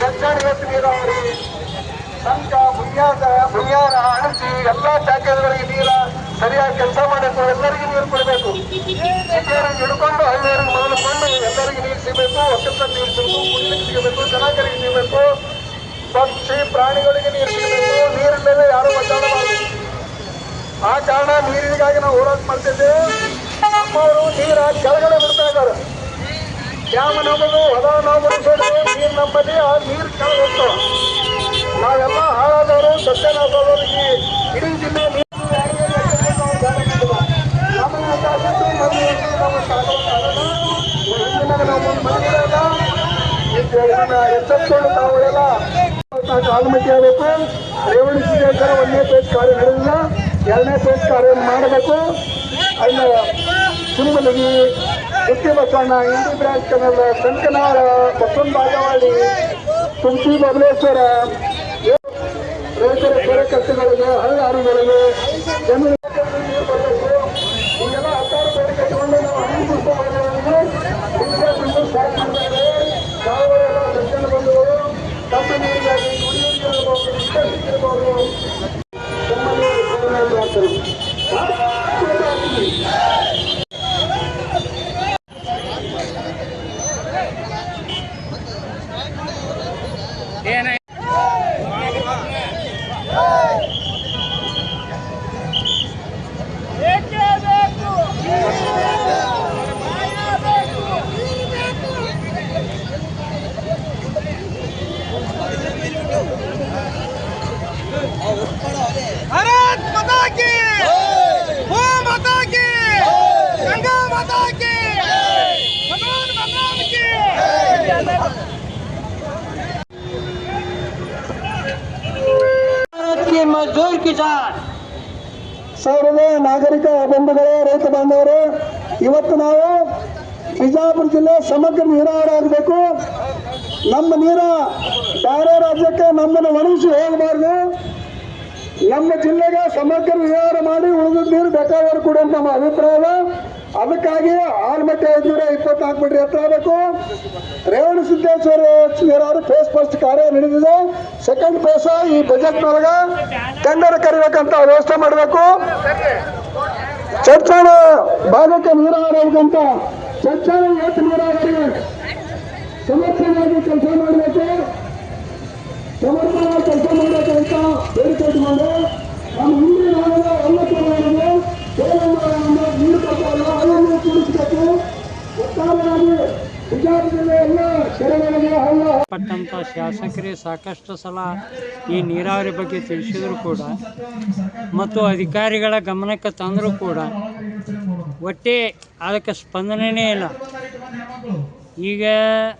ಜಗ್ಗಾಡಿ ಎತ್ತು ನೀರಾವರಿ ಸಂಕ ಬುಯ್ಯಾದ ಬುಯ್ಯಾರ ಅಣಸಿ ಎಲ್ಲಾ ಶಾಖೆಗಳಿಗೆ ನೀರ ಸರಿಯಾಗಿ ಕೆಲಸ ಮಾಡಬೇಕು ಎಲ್ಲರಿಗೂ ನೀರು ಕೊಡಬೇಕು ಸಿಟಿಯರಿಗೆ ಹಿಡ್ಕೊಂಡು ಮೊದಲು ಮೊದಲುಕೊಂಡು ಎಲ್ಲರಿಗೂ ನೀರು ಸಿಗಬೇಕು ಒಕ್ಕತ್ತ ನೀರು ಸಿಗಬೇಕು ಕುಡಿಲಿಕ್ಕೆ ಸಿಗಬೇಕು ಜನಕರಿಗೆ ಸಿಗಬೇಕು ಪಕ್ಷಿ ಪ್ರಾಣಿಗಳಿಗೆ ನೀರು ಸಿಗಬೇಕು ನೀರಿನ ಮೇಲೆ ಯಾರು ಮಾಡಬೇಕು ಆ ಕಾರಣ ನೀರಿಗಾಗಿ ನಾವು ಹೋರಾಟ ಮಾಡ್ತಿದ್ದೇವೆ. ನಮ್ಮವರು ನೀರ ಕೆಳಗಡೆ ಬಿಡ್ತಾ ಇದ್ದಾರೆ. ಡ್ಯಾಮ್ ನಮ್ಮದು ಹೊಲ ನಾವು ನೀರು ನಮ್ಮಲ್ಲಿ ಆ ನೀರು ಕೆಳಗೆ ನಾವೆಲ್ಲ ಹಾಳಾದವರು ಸತ್ಯನಾಥವರಿಗೆ ಇಡೀ ಜಿಲ್ಲೆ ನೀರು ಆಗಬೇಕು. ರೇವಣ ಸಿದ್ದೇಶ್ವರ ಒಂದನೇ ಪೇಜ್ ಕಾರ್ಯ ನಡೆದಿಲ್ಲ. ಎರಡನೇ ಪೇಜ್ ಕಾರ್ಯ ಮಾಡಬೇಕು. ಅಲ್ಲ ಸುಮ್ಮಲಗಿ ಮುಖ್ಯ ಬಸವಣ್ಣ ಇಂಡಿ ಬ್ರಾಂಚ್ ಕನ್ನಡ ಸಂಕನಾಳ ಬಸವನ್ ಬಾಗವಾಡಿ, ತುಳಸಿ ಬಬಲೇಶ್ವರ, ರೈತರ ಕೆರೆ ಕಟ್ಟೆಗಳಿಗೆ ಹಳ್ಳ ಹರಿಗಳಿಗೆ ಜಮೀನು ಸಾವಿರದ ನಾಗರಿಕ ಬಂಧುಗಳೇ, ರೈತ ಬಾಂಧವರು, ಇವತ್ತು ನಾವು ಬಿಜಾಪುರ ಜಿಲ್ಲೆ ಸಮಗ್ರ ನೀರಾವರಿ ಆಗಬೇಕು. ನಮ್ಮ ನೀರ ಬೇರೆ ರಾಜ್ಯಕ್ಕೆ ನಮ್ಮನ್ನು ಒಣಗಿಸಿ ಹೋಗಬಾರ್ದು. ನಮ್ಮ ಜಿಲ್ಲೆಗೆ ಸಮಗ್ರ ವಿಹಾರ ಮಾಡಿ ಉಳಿದ ನೀರು ಬೇಕಾದವರು ಕೂಡ ನಮ್ಮ ಅಭಿಪ್ರಾಯ. ಅದಕ್ಕಾಗಿ ಆಲ್ಮಟ್ಟಿ ಐದುನೂರ ಇಪ್ಪತ್ತು ಮೀಟರ್ ಎತ್ತರ ಆಗಬೇಕು. ರೇವಣ ಸಿದ್ದೇಶ್ವರ ನೀರಾವರಿ ಫೇಸ್ ಫಸ್ಟ್ ಕಾರ್ಯ ನಡೆದಿದೆ. ಸೆಕೆಂಡ್ ಫೇಸ್ ಈ ಬಜೆಟ್ ಬಜೆಟ್ನೊಳಗ ಟೆಂಡರ್ ಕರಿಬೇಕಂತ ವ್ಯವಸ್ಥೆ ಮಾಡಬೇಕು. ಚರ್ಚಾಣ ಭಾಗಕ್ಕೆ ನೀರಾವರಿ ಆಗಬೇಕಂತ ಚರ್ಚಾಣ ಇವತ್ತು ನೀರಾವರಿ ಸಮರ್ಥವಾಗಿ ಕೆಲಸ ಮಾಡಬೇಕು. ಸಮರ್ಥವಾಗಿ ಕೆಲಸ ಮಾಡಬೇಕು ಅಂತ ಬೇಡಿಕೆ ಇಟ್ಕೊಂಡು ನಮ್ಮ ಹಿಂದಿನ ಎಲ್ಲ ಪಟ್ಟಂತ ಶಾಸಕರೇ ಸಾಕಷ್ಟು ಸಲ ಈ ನೀರಾವರಿ ಬಗ್ಗೆ ತಿಳಿಸಿದ್ರು ಕೂಡ. ಮತ್ತು ಅಧಿಕಾರಿಗಳ ಗಮನಕ್ಕೆ ತಂದರೂ ಕೂಡ. ಒಟ್ಟೆ ಅದಕ್ಕೆ ಸ್ಪಂದನೆಯೇ ಇಲ್ಲ. ಈಗ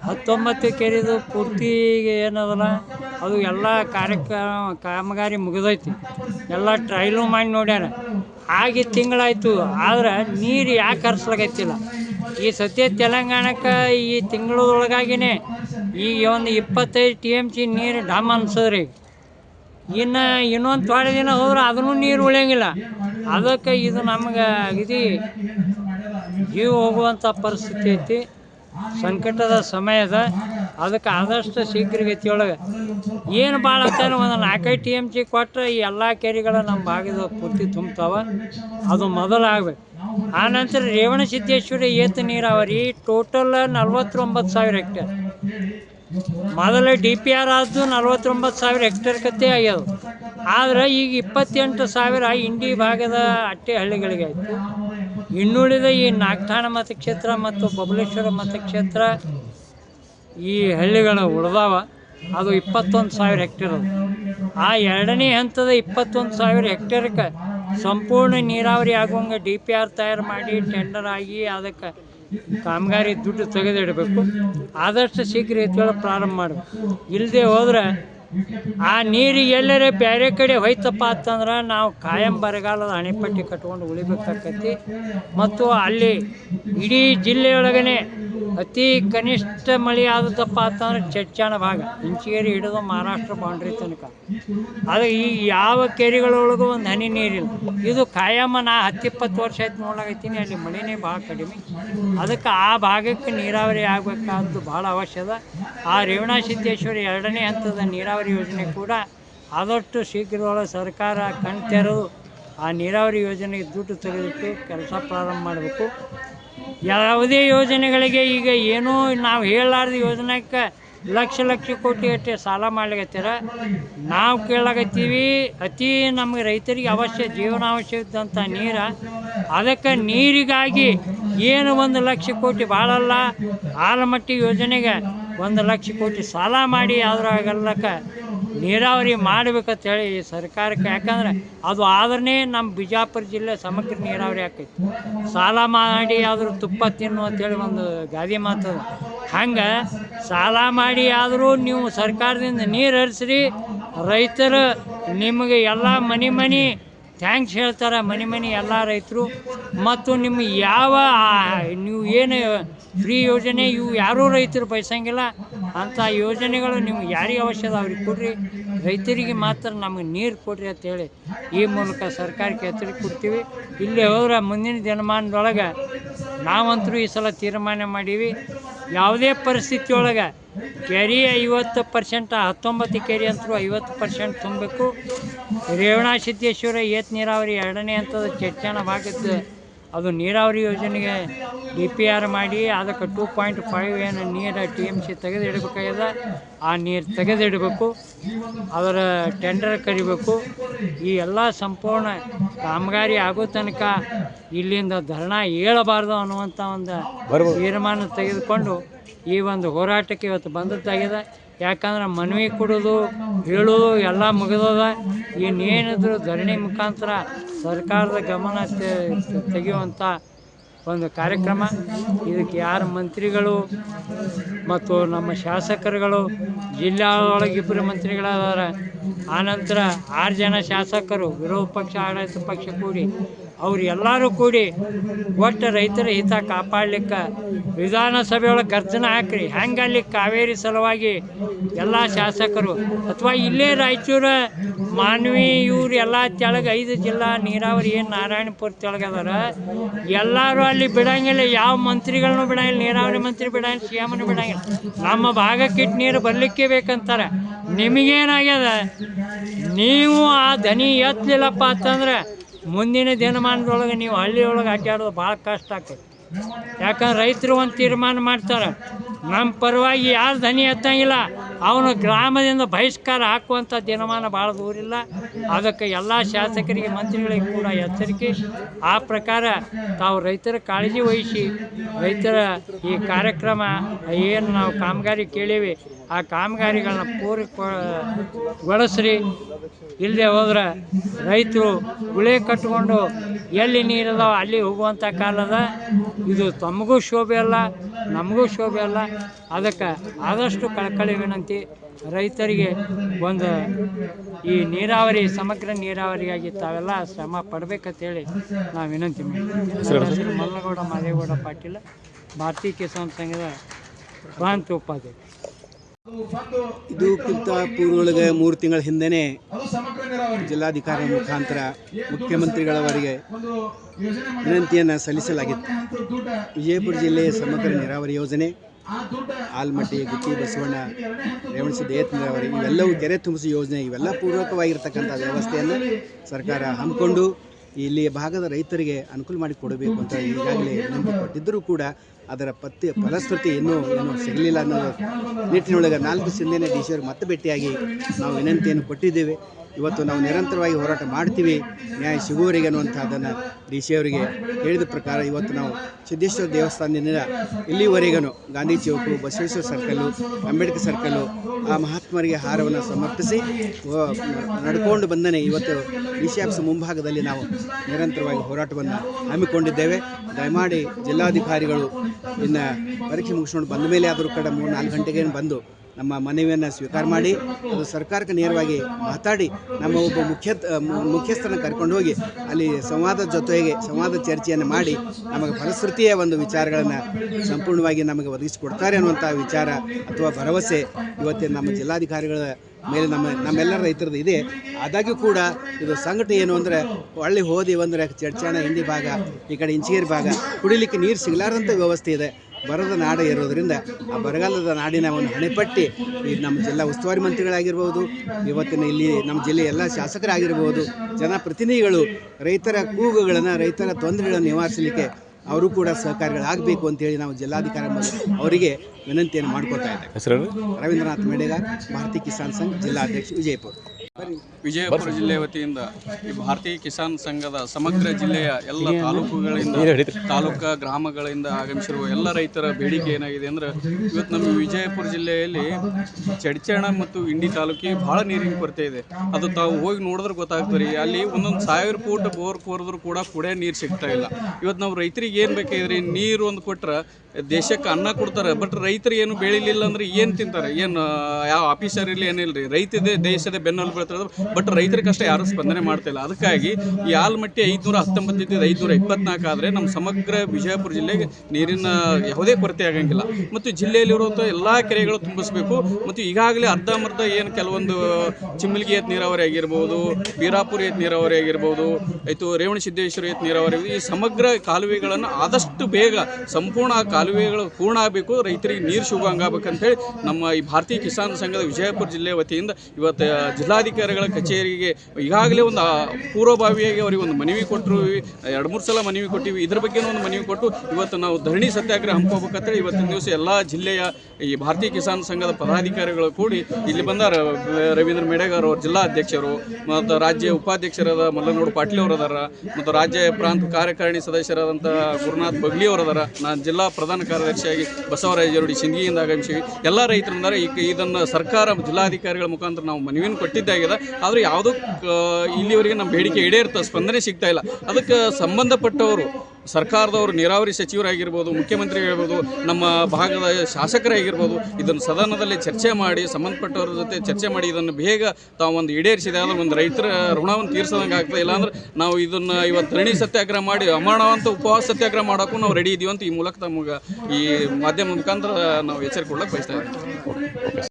ಹತ್ತೊಂಬತ್ತು ಕೆರೆದು ಪೂರ್ತಿ ಏನದಲ್ಲ, ಅದು ಎಲ್ಲ ಕಾರ್ಯಕ್ರಮ, ಕಾಮಗಾರಿ ಮುಗಿದೈತಿ ಎಲ್ಲ ಟ್ರೈಲು ಮಾಡಿ ನೋಡ್ಯಾರ. ಆಗಿ ತಿಂಗಳಾಯಿತು. ಆದ್ರೆ ನೀರು ಯಾಕೆ ಹರಿಸ್ಲಾಗತ್ತಿಲ್ಲ ಈ ಸದ್ಯ ತೆಲಂಗಾಣಕ್ಕೆ ಈ ತಿಂಗಳೊಳಗಾಗಿನೇ ಈ ಒಂದು ಇಪ್ಪತ್ತೈದು ಟಿ ಎಂ ಸಿ ನೀರು ಡಮ್ ಅನ್ಸದ್ರಿ. ಇನ್ನು ಇನ್ನೊಂದು ಥೋಡೆ ದಿನ ಹೋದ್ರೆ ಅದನ್ನು ನೀರು ಉಳಿಯಂಗಿಲ್ಲ. ಅದಕ್ಕೆ ಇದು ನಮ್ಗೆ ಇದು ಜೀವ ಹೋಗುವಂಥ ಪರಿಸ್ಥಿತಿ ಐತಿ. ಸಂಕಟದ ಸಮಯದ ಅದಕ್ಕೆ ಆದಷ್ಟು ಶೀಘ್ರಗತಿಯೊಳಗೆ ಏನು ಭಾಳ ಅಂತಾನೆ ಒಂದು ನಾಲ್ಕೈದು ಟಿ ಎಂ ಜಿ ಕೊಟ್ಟರೆ ಈ ಎಲ್ಲ ಕೆರೆಗಳ ನಮ್ಮ ಭಾಗದ ಪೂರ್ತಿ ತುಂಬ್ತಾವೆ. ಅದು ಮೊದಲಾಗಬೇಕು ಆನಂತರ ರೇವಣ ಸಿದ್ದೇಶ್ವರಿ ಏತ ನೀರಾವರಿ ಟೋಟಲ್ ನಲ್ವತ್ತೊಂಬತ್ತು ಸಾವಿರ ಹೆಕ್ಟೇರ್. ಮೊದಲು ಡಿ ಪಿ ಆರ್ ಆದ್ದು ನಲ್ವತ್ತೊಂಬತ್ತು ಸಾವಿರ ಹೆಕ್ಟೇರ್ ಕತೆ ಆಗ್ಯದ. ಆದರೆ ಈಗ ಇಪ್ಪತ್ತೆಂಟು ಸಾವಿರ ಇಂಡಿ ಭಾಗದ ಅಟ್ಟೆ ಹಳ್ಳಿಗಳಿಗೆ ಆಯಿತು. ಇನ್ನುಳಿದ ಈ ನಾಗಠಾಣ ಮತಕ್ಷೇತ್ರ ಮತ್ತು ಬಬಲೇಶ್ವರ ಮತಕ್ಷೇತ್ರ ಈ ಹಳ್ಳಿಗಳು ಉಳ್ದಾವ. ಅದು ಇಪ್ಪತ್ತೊಂದು ಸಾವಿರ ಹೆಕ್ಟೇರ್ ಅದು. ಆ ಎರಡನೇ ಹಂತದ ಇಪ್ಪತ್ತೊಂದು ಸಾವಿರ ಹೆಕ್ಟೇರ್ಗೆ ಸಂಪೂರ್ಣ ನೀರಾವರಿ ಆಗುವಂಗೆ ಡಿ ಪಿ ಆರ್ ತಯಾರು ಮಾಡಿ ಟೆಂಡರ್ ಆಗಿ ಅದಕ್ಕೆ ಕಾಮಗಾರಿ ದುಡ್ಡು ತೆಗೆದಿಡಬೇಕು. ಆದಷ್ಟು ಶೀಘ್ರ ಪ್ರಾರಂಭ ಮಾಡಬೇಕು. ಇಲ್ಲದೆ ಹೋದ್ರೆ ಆ ನೀರು ಎಲ್ಲರ ಬೇರೆ ಕಡೆ ಹೋಯ್ತಪ್ಪ ಅಂತಂದ್ರೆ ನಾವು ಕಾಯಂ ಬರಗಾಲದ ಅಣೆಪಟ್ಟಿ ಕಟ್ಕೊಂಡು ಉಳಿಬೇಕಾಕತಿ. ಮತ್ತು ಅಲ್ಲಿ ಇಡೀ ಜಿಲ್ಲೆಯೊಳಗನೆ ಅತಿ ಕನಿಷ್ಠ ಮಳೆ ಆದದಪ್ಪ ಅಂತಂದ್ರೆ ಚಚ್ಚಾಣ ಭಾಗ, ಇಂಚಿಗೇರಿ ಹಿಡಿದು ಮಹಾರಾಷ್ಟ್ರ ಬೌಂಡ್ರಿ ತನಕ. ಅದು ಈ ಯಾವ ಕೆರೆಗಳೊಳಗೂ ಒಂದು ಹನಿ ನೀರಿಲ್ಲ. ಇದು ಕಾಯಮ್ಮ ನಾ ಹತ್ತಿಪ್ಪತ್ತು ವರ್ಷ ಆಯ್ತು ನೋಡಾಕತ್ತೀನಿ ಅಲ್ಲಿ ಮಳೆನೇ ಭಾಳ ಕಡಿಮೆ. ಅದಕ್ಕೆ ಆ ಭಾಗಕ್ಕೆ ನೀರಾವರಿ ಆಗಬೇಕಾದ್ದು ಭಾಳ ಅವಶ್ಯದ. ಆ ರೇವಣಾ ಸಿದ್ದೇಶ್ವರಿ ಎರಡನೇ ಹಂತದ ನೀರಾವರಿ ಯೋಜನೆ ಕೂಡ ಆದಷ್ಟು ಶೀಘ್ರದೊಳಗೆ ಸರ್ಕಾರ ಕಣ್ ತೆರೆದು ಆ ನೀರಾವರಿ ಯೋಜನೆಗೆ ದುಡ್ಡು ತೆಗೆದಿಟ್ಟು ಕೆಲಸ ಪ್ರಾರಂಭ ಮಾಡಬೇಕು. ಯಾವುದೇ ಯೋಜನೆಗಳಿಗೆ ಈಗ ಏನೂ ನಾವು ಹೇಳಲಾರ್ದ ಯೋಜನೆಗೆ ಲಕ್ಷ ಲಕ್ಷ ಕೋಟಿ ಅಷ್ಟೇ ಸಾಲ ಮಾಡ್ಲಿಕತ್ತೀರ. ನಾವು ಕೇಳಾಕತ್ತೀವಿ, ಅತಿ ನಮಗೆ ರೈತರಿಗೆ ಅವಶ್ಯ ಜೀವನಾವಶ್ಯ ಇದ್ದಂಥ ನೀರು. ಅದಕ್ಕೆ ನೀರಿಗಾಗಿ ಏನು ಒಂದು ಲಕ್ಷ ಕೋಟಿ ಭಾಳಲ್ಲ ಆಲಮಟ್ಟಿ ಯೋಜನೆಗೆ ಒಂದು ಲಕ್ಷ ಕೋಟಿ ಸಾಲ ಮಾಡಿ ಅದ್ರಾಗಲ್ಲಕ ನೀರಾವರಿ ಮಾಡ್ಬೇಕಂತ ಹೇಳಿ ಈ ಸರ್ಕಾರಕ್ಕೆ. ಯಾಕಂದ್ರೆ ಅದು ಆದ್ರೆ ನಮ್ಮ ಬಿಜಾಪುರ ಜಿಲ್ಲೆ ಸಮಗ್ರ ನೀರಾವರಿ ಆಕೈತಿ ಸಾಲ ಮಾಡಿ ಆದರೂ ತುಪ್ಪ ತಿನ್ನು ಅಂತೇಳಿ ಒಂದು ಗಾದೆ ಮಾತದ ಹಂಗೆ ಸಾಲ ಮಾಡಿ ಆದರೂ ನೀವು ಸರ್ಕಾರದಿಂದ ನೀರು ಹರಿಸ್ರಿ, ರೈತರು ನಿಮಗೆ ಎಲ್ಲ ಮನೆ ಮನೆ ಥ್ಯಾಂಕ್ಸ್ ಹೇಳ್ತಾರೆ. ಮನೆ ಮನೆ ಎಲ್ಲ ರೈತರು. ಮತ್ತು ನಿಮ್ಗೆ ಯಾವ ನೀವು ಏನು ಫ್ರೀ ಯೋಜನೆ, ಇವು ಯಾರೂ ರೈತರು ಬಯಸಂಗಿಲ್ಲ. ಅಂಥ ಯೋಜನೆಗಳು ನಿಮ್ಗೆ ಯಾರಿಗೆ ಅವಶ್ಯದ ಅವ್ರಿಗೆ ಕೊಡ್ರಿ. ರೈತರಿಗೆ ಮಾತ್ರ ನಮಗೆ ನೀರು ಕೊಡ್ರಿ ಅಂತೇಳಿ ಈ ಮೂಲಕ ಸರ್ಕಾರಕ್ಕೆ ಎಚ್ಚರಿಕೆ ಕೊಡ್ತೀವಿ. ಇಲ್ಲಿ ಹೋದ್ರೆ ಮುಂದಿನ ದಿನಮಾನದೊಳಗೆ ನಾವಂತರೂ ಈ ಸಲ ತೀರ್ಮಾನ ಮಾಡೀವಿ. ಯಾವುದೇ ಪರಿಸ್ಥಿತಿಯೊಳಗೆ ಕೆರೆ ಐವತ್ತು ಪರ್ಸೆಂಟ್, ಹತ್ತೊಂಬತ್ತು ಕೆರೆ ಅಂತರೂ ಐವತ್ತು ಪರ್ಸೆಂಟ್ ತುಂಬಬೇಕು. ರೇವಣಾ ಸಿದ್ದೇಶ್ವರ ಏತ್ ನೀರಾವರಿ ಎರಡನೇ ಹಂತದ ಚರ್ಚೆನ ಭಾಗದ್ದು ಅದು ನೀರಾವರಿ ಯೋಜನೆಗೆ ಡಿ ಪಿ ಆರ್ ಮಾಡಿ ಅದಕ್ಕೆ ಟೂ ಪಾಯಿಂಟ್ ಫೈವ್ ಏನು ನೀರು ಟಿ ಎಂ ಸಿ ತೆಗೆದಿಡಬೇಕಾಗ್ಯದ. ಆ ನೀರು ತೆಗೆದಿಡಬೇಕು ಅದರ ಟೆಂಡರ್ ಕರಿಬೇಕು. ಈ ಎಲ್ಲ ಸಂಪೂರ್ಣ ಕಾಮಗಾರಿ ಆಗೋ ತನಕ ಇಲ್ಲಿಂದ ಧರ್ಣಾ ಏಳಬಾರ್ದು ಅನ್ನುವಂಥ ಒಂದು ತೀರ್ಮಾನ ತೆಗೆದುಕೊಂಡು ಈ ಒಂದು ಹೋರಾಟಕ್ಕೆ ಇವತ್ತು ಬಂದದ್ದಾಗಿದೆ ಯಾಕಂದ್ರೆ ಮನವಿ ಕೊಡೋದು, ಹೇಳೋದು ಎಲ್ಲ ಮುಗಿದದ. ಇನ್ನೇನಿದ್ರು ಧರಣಿ ಮುಖಾಂತರ ಸರ್ಕಾರದ ಗಮನ ತೆಗೆಯುವಂಥ ಒಂದು ಕಾರ್ಯಕ್ರಮ. ಇದಕ್ಕೆ ಯಾರು ಮಂತ್ರಿಗಳು ಮತ್ತು ನಮ್ಮ ಶಾಸಕರುಗಳು ಜಿಲ್ಲಾ ಇಬ್ಬರು ಮಂತ್ರಿಗಳಾದಾರ, ಆನಂತರ ಆರು ಜನ ಶಾಸಕರು, ವಿರೋಧ ಪಕ್ಷ, ಆಡಳಿತ ಪಕ್ಷ ಕೂಡಿ ಅವ್ರು ಎಲ್ಲರೂ ಕೂಡಿ ಒಟ್ಟು ರೈತರ ಹಿತ ಕಾಪಾಡ್ಲಿಕ್ಕೆ ವಿಧಾನಸಭೆಯೊಳಗೆ ಗರ್ಜನ ಹಾಕ್ರಿ. ಹೆಂಗೆ ಅಲ್ಲಿ ಕಾವೇರಿ ಸಲುವಾಗಿ ಎಲ್ಲ ಶಾಸಕರು? ಅಥವಾ ಇಲ್ಲೇ ರಾಯಚೂರು ಮಾನ್ವಿ ಇವ್ರು ಎಲ್ಲ ತೆಳಗೆ ಐದು ಜಿಲ್ಲಾ ನೀರಾವರಿ ಏನು ನಾರಾಯಣಪುರ ತೆಳಗದಾರ ಎಲ್ಲರೂ ಅಲ್ಲಿ ಬಿಡಂಗಿಲ್ಲ. ಯಾವ ಮಂತ್ರಿಗಳನ್ನೂ ಬಿಡಂಗಿಲ್ಲ. ನೀರಾವರಿ ಮಂತ್ರಿ ಬಿಡಂಗಿಲ್ಲ. ಸಿ ಎಮ್ನು ಬಿಡಂಗಿಲ್ಲ. ನಮ್ಮ ಭಾಗಕ್ಕಿಟ್ಟು ನೀರು ಬರಲಿಕ್ಕೆ ಬೇಕಂತಾರೆ. ನಿಮಗೇನಾಗ್ಯದ? ನೀವು ಆ ದನಿ ಎತ್ತಲಿಲ್ಲಪ್ಪ ಅಂತಂದ್ರೆ ಮುಂದಿನ ದಿನಮಾನದೊಳಗೆ ನೀವು ಹಳ್ಳಿಯೊಳಗೆ ಅಡ್ಡಾಡೋದು ಭಾಳ ಕಷ್ಟ ಆಗ್ತೈತಿ ಯಾಕಂದ್ರೆ ರೈತರು ಒಂದು ತೀರ್ಮಾನ ಮಾಡ್ತಾರೆ ನಮ್ಮ ಪರವಾಗಿ ಯಾರು ಧನಿ ಎತ್ತಂಗಿಲ್ಲ, ಅವನು ಗ್ರಾಮದಿಂದ ಬಹಿಷ್ಕಾರ ಹಾಕುವಂಥ ದಿನಮಾನ ಭಾಳ ದೂರಿಲ್ಲ ಅದಕ್ಕೆ ಎಲ್ಲ ಶಾಸಕರಿಗೆ, ಮಂತ್ರಿಗಳಿಗೆ ಕೂಡ ಎಚ್ಚರಿಕೆ. ಆ ಪ್ರಕಾರ ತಾವು ರೈತರ ಕಾಳಜಿ ವಹಿಸಿ, ರೈತರ ಈ ಕಾರ್ಯಕ್ರಮ ಏನು ನಾವು ಕಾಮಗಾರಿ ಕೇಳೀವಿ, ಆ ಕಾಮಗಾರಿಗಳನ್ನ ಪೂರ್ಣಗೊಳಿಸ್ರಿ ಇಲ್ಲದೆ ಹೋದ್ರೆ ರೈತರು ಗುಳೆ ಕಟ್ಟಿಕೊಂಡು ಎಲ್ಲಿ ನೀರಿದಾವೆ ಅಲ್ಲಿ ಹೋಗುವಂಥ ಕಾಲದ ಇದು ತಮಗೂ ಶೋಭೆ ಅಲ್ಲ ನಮಗೂ ಶೋಭೆ ಅಲ್ಲ. ಅದಕ್ಕೆ ಆದಷ್ಟು ಕಳಕಳಿ ವಿನಂತಿ ರೈತರಿಗೆ ಒಂದು ಈ ನೀರಾವರಿ ಸಮಗ್ರ ನೀರಾವರಿಯಾಗಿ ತಾವೆಲ್ಲ ಶ್ರಮ ಪಡಬೇಕಂತೇಳಿ ನಾವು ವಿನಂತಿ ಮಾಡ್ತೀವಿ. ಮಲ್ಲಗೌಡ ಮಾದೇಗೌಡ ಪಾಟೀಲ ಭಾರತೀಯ ಕಿಸಾನ್ ಸಂಘದ ಪ್ರಾಂತ ಉಪಾಧ್ಯಕ್ಷ. ಇದಕ್ಕಿಂತ ಪೂರ್ವಗಳಿಗೆ ಮೂರು ತಿಂಗಳ ಹಿಂದೆನೇ ಜಿಲ್ಲಾಧಿಕಾರಿ ಮುಖಾಂತರ ಮುಖ್ಯಮಂತ್ರಿಗಳವರಿಗೆ ವಿನಂತಿಯನ್ನು ಸಲ್ಲಿಸಲಾಗಿತ್ತು. ವಿಜಯಪುರ ಜಿಲ್ಲೆಯ ಸಮಗ್ರ ನೀರಾವರಿ ಯೋಜನೆ, ಆಲ್ಮಟ್ಟಿ, ಗುತ್ತಿ, ಬಸವಣ್ಣ ರೇವಣಸಿದ್ದ ಏತ್ ನೀರಾವರಿ, ಇವೆಲ್ಲವೂ ಕೆರೆ ತುಂಬಿಸಿ ಯೋಜನೆ, ಇವೆಲ್ಲ ಪೂರ್ವಕವಾಗಿರ್ತಕ್ಕಂಥ ವ್ಯವಸ್ಥೆಯನ್ನು ಸರ್ಕಾರ ಹಮ್ಮಿಕೊಂಡು ಇಲ್ಲಿ ಭಾಗದ ರೈತರಿಗೆ ಅನುಕೂಲ ಮಾಡಿ ಕೊಡಬೇಕು ಅಂತ ಈಗಾಗಲೇ ವಿನಂತಿ ಕೊಟ್ಟಿದ್ದರೂ ಕೂಡ ಅದರ ಪತ್ತೆ ಫಲಶ್ರುತಿ ಇನ್ನೂ ಏನು ಸಿಗಲಿಲ್ಲ ಅನ್ನೋ ನಿಟ್ಟಿನೊಳಗೆ ನಾಲ್ಕು ದಿವಸದಿಂದನೇ ಡಿ ಸಿ ಮತ್ತೆ ಭೇಟಿಯಾಗಿ ನಾವು ವಿನಂತಿಯನ್ನು ಕೊಟ್ಟಿದ್ದೇವೆ. ಇವತ್ತು ನಾವು ನಿರಂತರವಾಗಿ ಹೋರಾಟ ಮಾಡ್ತೀವಿ. ನ್ಯಾಯ ಸಿಗುವವರಿಗೆ ಅನ್ನುವಂಥದ್ದನ್ನು ಡಿ ಸಿ ಹೇಳಿದ ಪ್ರಕಾರ ಇವತ್ತು ನಾವು ಸಿದ್ದೇಶ್ವರ ದೇವಸ್ಥಾನದಿಂದ ಇಲ್ಲಿವರೆಗೂ ಗಾಂಧಿ ಚೌಕು ಬಸವೇಶ್ವರ ಸರ್ಕಲ್ಲು, ಅಂಬೇಡ್ಕರ್ ಸರ್ಕಲ್ಲು ಆ ಮಹಾತ್ಮರಿಗೆ ಹಾರವನ್ನು ಸಮರ್ಪಿಸಿ ನಡ್ಕೊಂಡು ಬಂದನೆ ಇವತ್ತು ಡಿ ಸಿ ಮುಂಭಾಗದಲ್ಲಿ ನಾವು ನಿರಂತರವಾಗಿ ಹೋರಾಟವನ್ನು ಹಮ್ಮಿಕೊಂಡಿದ್ದೇವೆ. ದಯಮಾಡಿ ಜಿಲ್ಲಾಧಿಕಾರಿಗಳು ಇನ್ನು ಪರೀಕ್ಷೆ ಮುಗಿಸ್ಕೊಂಡು ಬಂದ ಮೇಲೆ ಆದರೂ ಕೂಡ ಮೂರು ನಾಲ್ಕು ಗಂಟೆಗೇನು ಬಂದು ನಮ್ಮ ಮನವಿಯನ್ನು ಸ್ವೀಕಾರ ಮಾಡಿ, ಅದು ಸರ್ಕಾರಕ್ಕೆ ನೇರವಾಗಿ ಮಾತಾಡಿ, ನಮ್ಮ ಒಬ್ಬ ಮುಖ್ಯ ಮುಖ್ಯಸ್ಥನ ಕರ್ಕೊಂಡು ಹೋಗಿ ಅಲ್ಲಿ ಸಂವಾದ ಜೊತೆಗೆ ಸಂವಾದ ಚರ್ಚೆಯನ್ನು ಮಾಡಿ ನಮಗೆ ಫಲಶ್ರುತಿಯ ಒಂದು ವಿಚಾರಗಳನ್ನು ಸಂಪೂರ್ಣವಾಗಿ ನಮಗೆ ಒದಗಿಸಿಕೊಡ್ತಾರೆ ಅನ್ನುವಂಥ ವಿಚಾರ ಅಥವಾ ಭರವಸೆ ಇವತ್ತಿನ ನಮ್ಮ ಜಿಲ್ಲಾಧಿಕಾರಿಗಳ ಮೇಲೆ ನಮ್ಮ, ನಮ್ಮೆಲ್ಲರ ರೈತರದ್ದು ಇದೆ. ಆದಾಗ್ಯೂ ಕೂಡ ಇದು ಸಂಘಟನೆ ಏನು ಅಂದರೆ ಹೊಳ್ಳಿ ಹೋದಿ ಅಂದರೆ ಚರ್ಚಾನ ಹಿಂದಿ ಭಾಗ, ಈ ಕಡೆ ಇಂಚಿಗೇರಿ ಭಾಗ ಕುಡಿಲಿಕ್ಕೆ ನೀರು ಸಿಗಲಾರ್ದಂಥ ವ್ಯವಸ್ಥೆ ಇದೆ. ಬರದ ನಾಡ ಇರೋದರಿಂದ ಆ ಬರಗಾಲದ ನಾಡಿನ ಒಂದು ಹಣೆಪಟ್ಟಿ ಈ ನಮ್ಮ ಜಿಲ್ಲಾ ಉಸ್ತುವಾರಿ ಮಂತ್ರಿಗಳಾಗಿರ್ಬೋದು ಇವತ್ತಿನ ಇಲ್ಲಿ ನಮ್ಮ ಜಿಲ್ಲೆಯ ಎಲ್ಲ ಶಾಸಕರಾಗಿರ್ಬೋದು ಜನಪ್ರತಿನಿಧಿಗಳು ರೈತರ ಕೂಗುಗಳನ್ನು ರೈತರ ತೊಂದರೆಗಳನ್ನು ನಿವಾರಿಸಲಿಕ್ಕೆ ಅವರು ಕೂಡ ಸಹಕಾರಿಗಳಾಗಬೇಕು ಅಂತೇಳಿ ನಾವು ಜಿಲ್ಲಾಧಿಕಾರಿ ಅವರಿಗೆ ವಿನಂತಿಯನ್ನು ಮಾಡ್ಕೊಳ್ತಾ ಇದ್ದೇವೆ. ರವೀಂದ್ರನಾಥ್ ಮೇಡೆಗ ಭಾರತೀಯ ಕಿಸಾನ್ ಸಂಘ್ ಜಿಲ್ಲಾಧ್ಯಕ್ಷ ವಿಜಯಪುರ. ವಿಜಯಪುರ ಜಿಲ್ಲೆ ವತಿಯಿಂದ ಈ ಭಾರತೀಯ ಕಿಸಾನ್ ಸಂಘದ ಸಮಗ್ರ ಜಿಲ್ಲೆಯ ಎಲ್ಲ ತಾಲೂಕುಗಳಿಂದ ತಾಲೂಕಾ ಗ್ರಾಮಗಳಿಂದ ಆಗಮಿಸಿರುವ ಎಲ್ಲ ರೈತರ ಬೇಡಿಕೆ ಏನಾಗಿದೆ ಅಂದ್ರೆ ಇವತ್ತು ನಮ್ಮ ವಿಜಯಪುರ ಜಿಲ್ಲೆಯಲ್ಲಿ ಚಡ್ಚಣ ಮತ್ತು ಇಂಡಿ ತಾಲೂಕಿಗೆ ಬಹಳ ನೀರಿನ ಕೊರತೆ ಇದೆ. ಅದು ತಾವು ಹೋಗಿ ನೋಡಿದ್ರೆ ಗೊತ್ತಾಗ್ತದೆ. ರೀ ಅಲ್ಲಿ ಒಂದೊಂದು ಸಾವಿರ ಫೂಟ್ ಬೋರ್ ಕೋರಿದ್ರು ಕೂಡ ಕುಡಿಯೋ ನೀರು ಸಿಗ್ತಾ ಇಲ್ಲ. ಇವತ್ತು ನಾವು ರೈತರಿಗೆ ಏನು ಬೇಕಾಗಿದ್ರಿ? ನೀರು ಒಂದು ಕೊಟ್ರೆ ದೇಶಕ್ಕೆ ಅನ್ನ ಕೊಡ್ತಾರೆ ಬಟ್ ರೈತರು ಏನು ಬೆಳಿಲಿಲ್ಲ ಅಂದ್ರೆ ಏನು ತಿಂತಾರೆ? ಏನು ಯಾವ ಆಫೀಸರ್ ಇಲ್ಲಿ ಏನಿಲ್ಲ ರೀ ರೈತದೇ ದೇಶದ ಬೆನ್ನಲ್ಲಿ ಬೀಳ್ತಾರೆ ಬಟ್ ರೈತರ ಕಷ್ಟ ಯಾರು ಸ್ಪಂದನೆ ಮಾಡ್ತಿಲ್ಲ ಅದಕ್ಕಾಗಿ ಈ ಆಲ್ಮಟ್ಟಿ ಐದುನೂರ ಹತ್ತೊಂಬತ್ತು ಇದ್ದಿದ್ದು ಐದುನೂರ ಇಪ್ಪತ್ನಾಲ್ಕು ಆದರೆ ನಮ್ಮ ಸಮಗ್ರ ವಿಜಯಪುರ ಜಿಲ್ಲೆಗೆ ನೀರಿನ ಯಾವುದೇ ಕೊರತೆ ಆಗಂಗಿಲ್ಲ. ಮತ್ತು ಜಿಲ್ಲೆಯಲ್ಲಿರುವಂಥ ಎಲ್ಲ ಕೆರೆಗಳು ತುಂಬಿಸಬೇಕು. ಮತ್ತು ಈಗಾಗಲೇ ಅರ್ಧಂಬರ್ಧ ಏನು ಕೆಲವೊಂದು ಚಿಮ್ಮಲ್ಗಿ ಎತ್ ನೀರಾವರಿ ಆಗಿರ್ಬೋದು, ಬೀರಾಪುರ ಎತ್ ನೀರಾವರಿ ಆಗಿರ್ಬೋದು, ಆಯಿತು ರೇವಣ ಸಿದ್ದೇಶ್ವರ ಏತ್ ನೀರಾವರಿ ಈ ಸಮಗ್ರ ಕಾಲುವೆಗಳನ್ನು ಆದಷ್ಟು ಬೇಗ ಸಂಪೂರ್ಣ ಆ ಕಾಲುವೆಗಳು ಪೂರ್ಣ ಆಗಬೇಕು, ರೈತರಿಗೆ ನೀರು ಸಿಗುವಂಗೆ ಹೇಳಿ ನಮ್ಮ ಈ ಭಾರತೀಯ ಕಿಸಾನ್ ಸಂಘದ ವಿಜಯಪುರ ಜಿಲ್ಲೆ ವತಿಯಿಂದ ಇವತ್ತು ಜಿಲ್ಲಾಧಿಕಾರಿಗಳ ಕಚೇರಿಗೆ ಈಗಾಗಲೇ ಒಂದು ಪೂರ್ವಭಾವಿಯಾಗಿ ಅವರಿಗೆ ಒಂದು ಮನವಿ ಕೊಟ್ಟರು. ಎರಡು, ಮೂರು ಸಲ ಮನವಿ ಕೊಟ್ಟಿವಿ. ಇದ್ರ ಬಗ್ಗೆನೂ ಒಂದು ಮನವಿ ಕೊಟ್ಟು ಇವತ್ತು ನಾವು ಧರಣಿ ಸತ್ಯಾಗ್ರಹ ಹಮ್ಮಿಕೋಬೇಕಂತೇಳಿ ಇವತ್ತಿನ ದಿವಸ ಎಲ್ಲ ಜಿಲ್ಲೆಯ ಈ ಭಾರತೀಯ ಕಿಸಾನ್ ಸಂಘದ ಪದಾಧಿಕಾರಿಗಳು ಕೂಡಿ ಇಲ್ಲಿ ಬಂದ ರವೀಂದ್ರ ಮೇಡೇಗಾರ್ ಅವರು, ಜಿಲ್ಲಾ ಅಧ್ಯಕ್ಷರು, ಮತ್ತು ರಾಜ್ಯ ಉಪಾಧ್ಯಕ್ಷರಾದ ಮಲ್ಲನೋಡು ಪಾಟೀಲ್ ಅವರು ಅದಾರ, ಮತ್ತು ರಾಜ್ಯ ಪ್ರಾಂತ ಕಾರ್ಯಕಾರಿಣಿ ಸದಸ್ಯರಾದಂಥ ಗುರುನಾಥ್ ಬಗ್ಲಿ ಅವರು ಅದಾರ. ನಾನು ಜಿಲ್ಲಾ ಪ್ರಧಾನ ಕಾರ್ಯದರ್ಶಿಯಾಗಿ ಬಸವರಾಜ ಜೋಡಿ ಸಿಂಧಿಯಿಂದ ಆಗಮಿಸಿವಿ ಎಲ್ಲ ರೈತರಿಂದ ಈಗ ಇದನ್ನು ಸರ್ಕಾರ ಜಿಲ್ಲಾಧಿಕಾರಿಗಳ ಮುಖಾಂತರ ನಾವು ಮನವಿಯನ್ನು ಕೊಟ್ಟಿದ್ದಾಗಿದೆ. ಆದರೆ ಯಾವುದೂ ಇಲ್ಲಿವರೆಗೆ ನಮ್ಮ ಬೇಡಿಕೆ ಈಡೇರ್ತ ಸ್ಪಂದನೆ ಸಿಗ್ತಾ ಇಲ್ಲ. ಅದಕ್ಕೆ ಸಂಬಂಧಪಟ್ಟವರು ಸರ್ಕಾರದವರು ನೀರಾವರಿ ಸಚಿವರಾಗಿರ್ಬೋದು ಮುಖ್ಯಮಂತ್ರಿಗಳಿರ್ಬೋದು ನಮ್ಮ ಭಾಗದ ಶಾಸಕರಾಗಿರ್ಬೋದು, ಇದನ್ನು ಸದನದಲ್ಲಿ ಚರ್ಚೆ ಮಾಡಿ, ಸಂಬಂಧಪಟ್ಟವ್ರ ಜೊತೆ ಚರ್ಚೆ ಮಾಡಿ, ಇದನ್ನು ಬೇಗ ತಾವೊಂದು ಈಡೇರಿಸಿದೆ. ಆದರೆ ಒಂದು ರೈತರ ಋಣವನ್ನು ತೀರ್ಸೋದಂಗೆ ಆಗ್ತಾ ಇಲ್ಲ ಅಂದ್ರೆ ನಾವು ಇದನ್ನು ಇವತ್ತು ಧರಣಿ ಸತ್ಯಾಗ್ರಹ ಮಾಡಿ ಅಮಾನವಂತ ಉಪವಾಸ ಸತ್ಯಾಗ್ರಹ ಮಾಡೋಕ್ಕೂ ನಾವು ರೆಡಿ ಇದೀವಿ ಅಂತ ಈ ಮೂಲಕ ತಮಗೆ ಈ ಮಾಧ್ಯಮದ ಮುಖಾಂತರ ನಾವು ಎಚ್ಚರಿಕೆ ಬಯಸ್ತಾ ಇದ್ದೀವಿ.